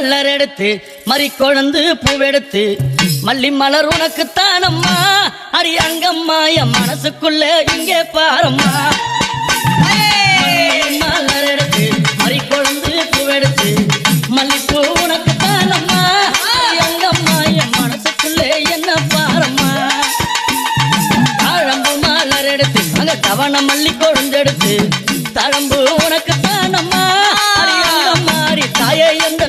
மலர் எடுத்து மறி கொழுந்து பூவெடுத்து. மல்லி மலர் உனக்கு தானம்மா அடி அங்கம்மா என் மனசுக்குள்ள இங்கே பாரம்மா. மலர் எடுத்து மறி கொழுந்து பூவெடுத்து. மல்லிப்பூ உனக்கு தானம்மா அங்கம்மா என் மனசுக்குள்ள என்ன பாரம்மா? தழம்பு மலர் எடுத்து அங்க தவண மல்லி கொழுந்தெடுத்து தழம்பு உனக்கு தானம்மா மாறி தாயை எந்த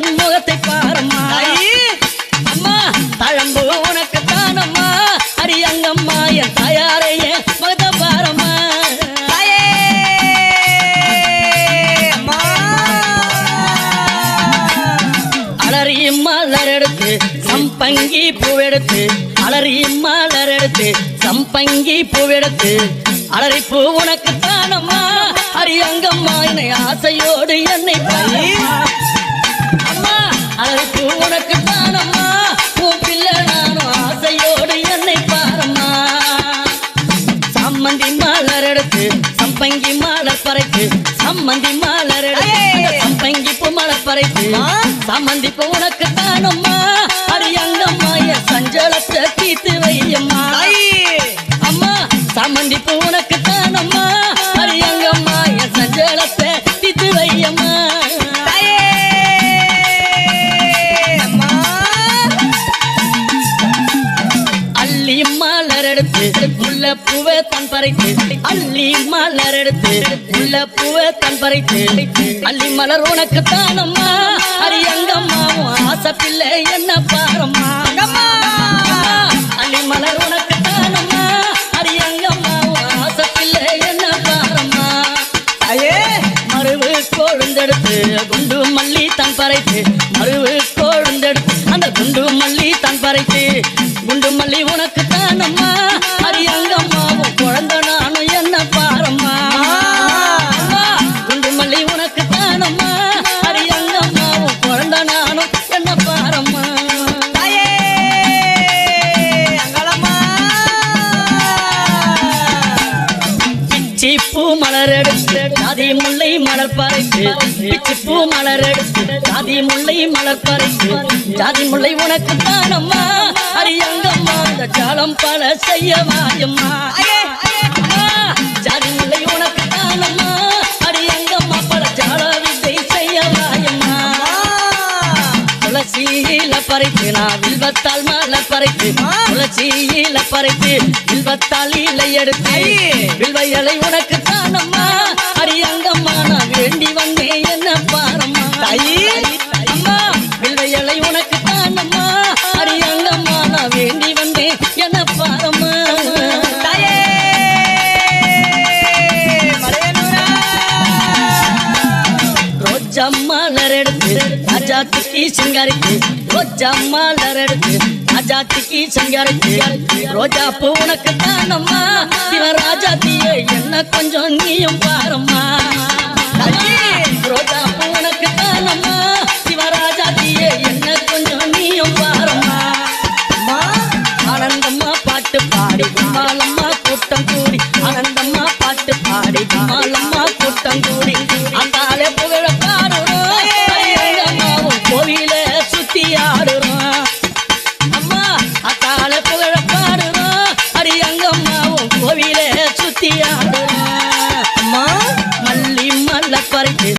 அலறி மலர் எடுத்து சம்பங்கி பூவெடுத்து அலறி மலர் எடுத்து சம்பங்கி பூவெடுத்து அலறி பூ உனக்கு தானம்மா அரியங்கம்மா என்னை ஆசையோடு என்னை பாரம்மா. அம்மா அலறி பூ உனக்கு தானம்மா உன் பிள்ளை நானும் ஆசையோடு என்னை பாரம்மா. சம்மந்தி மலர் எடுத்து சம்பங்கி மலர் பறைக்கு சம்மந்தி மலர் எடுத்து. பூ மலர் பறைத்து சம்மந்தி பூ உனக்கு தானம்மா. அரியங்கம்மா என் சஞ்சலத்தை எடுத்து உள்ள பூவை தன் பறைத்து அள்ளி மலர் எடுத்து உள்ள பூவை தன் பறைத்து அள்ளி மலர் உனக்கு தானம்மா அரியங்கம்மா உன் ஆசை பிள்ளை என்ன பாரம்மா? அள்ளி மலர் உனக்கு தானம்மா அரியங்கம்மா உன் ஆசை பிள்ளை என்ன பாரம்மா? மருவு கொழுந்தெடுத்து குண்டு மல்லி தன் பறைத்து பூ ஜாதி முல்லை மலர் பறைத்து பிச்சி பூ மலர் ஜாதி முல்லை மலர் பறைத்து ஜாதி முல்லை உனக்கு தானம்மா அரியங்கம்மா இந்த ஜாலம் பல செய்ய வாயம்மா. துளசியில பறித்து நான் வில்வத்தால் மாலை பறித்து துளசியில பறித்து வில்வத்தால் இலை எடுத்து. வில்வ இலை உனக்கு தானம்மா அரியங்கம்மா நான் வேண்டி வந்தேன் என்ன பாரம்மா அம்மா ரோஜா அஜாத்துக்கு சிங்காரிக்கு ரோஜா மலர் அஜாத்துக்கு சிங்காரிக்கு ரோஜா பூ உனக்கு தானம்மா இவன் ராஜாத்தியே என்ன கொஞ்சம் நீயும் பாரம்மா.